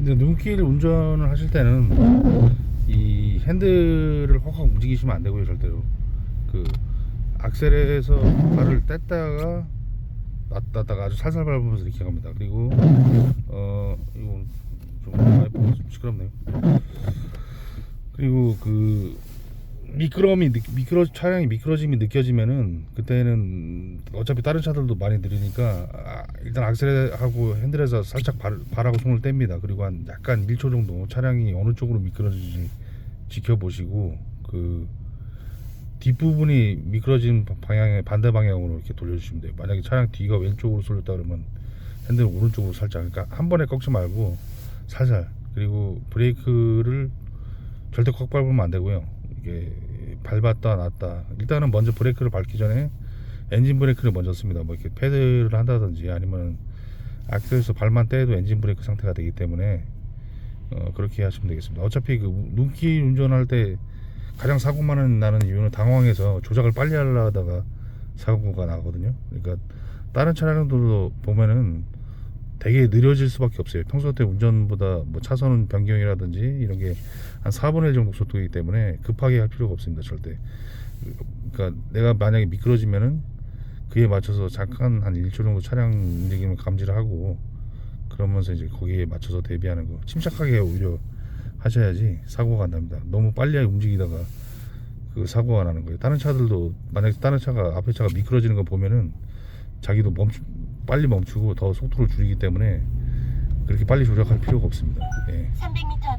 근데 눈길 운전을 하실 때는 이 핸들을 확확 움직이시면 안 되고요 절대로. 그 악셀에서 발을 뗐다가 놨다가 아주 살살 밟으면서 이렇게 갑니다. 그리고 어 이거 좀 와이프가 좀 시끄럽네요. 그리고 그 미끄러움이 느- 미끄러 차량이 미끄러짐이 느껴지면은 그때는 어차피 다른 차들도 많이 느리니까 아, 일단 악셀하고 핸들에서 살짝 발, 발하고 손을 뗍니다. 그리고 한 약간 1초 정도 차량이 어느 쪽으로 미끄러지지 지켜보시고 그 뒷부분이 미끄러진 방향의 반대 방향으로 이렇게 돌려주시면 돼요. 만약에 차량 뒤가 왼쪽으로 쏠렸다 그러면 핸들 오른쪽으로 살짝 그러니까 한 번에 꺾지 말고 살살 그리고 브레이크를 절대 꽉 밟으면 안 되고요. 이게 밟았다 놨다. 일단은 먼저 브레이크를 밟기 전에 엔진 브레이크를 먼저 씁니다. 뭐 이렇게 패드를 한다든지 아니면 악셀에서 발만 떼도 엔진 브레이크 상태가 되기 때문에 어, 그렇게 하시면 되겠습니다. 어차피 그 눈길 운전할 때 가장 사고 많은 나는 이유는 당황해서 조작을 빨리 하려다가 사고가 나거든요. 그러니까 다른 차량들도 보면은 되게 느려질 수밖에 없어요. 평소 때 운전보다 뭐 차선 변경이라든지 이런 게 한 4분의 1 정도 속도이기 때문에 급하게 할 필요가 없습니다. 절대. 그러니까 내가 만약에 미끄러지면은 그에 맞춰서 잠깐 한 1초 정도 차량 움직임을 감지를 하고 그러면서 이제 거기에 맞춰서 대비하는 거 침착하게 오히려 하셔야지 사고가 안 납니다. 너무 빨리 움직이다가 그 사고가 나는 거예요. 다른 차들도 만약에 다른 차가 앞에 차가 미끄러지는 거 보면은 자기도 멈추 빨리 멈추고 더 속도를 줄이기 때문에 그렇게 빨리 조작할 필요가 없습니다. 예. 300m 앞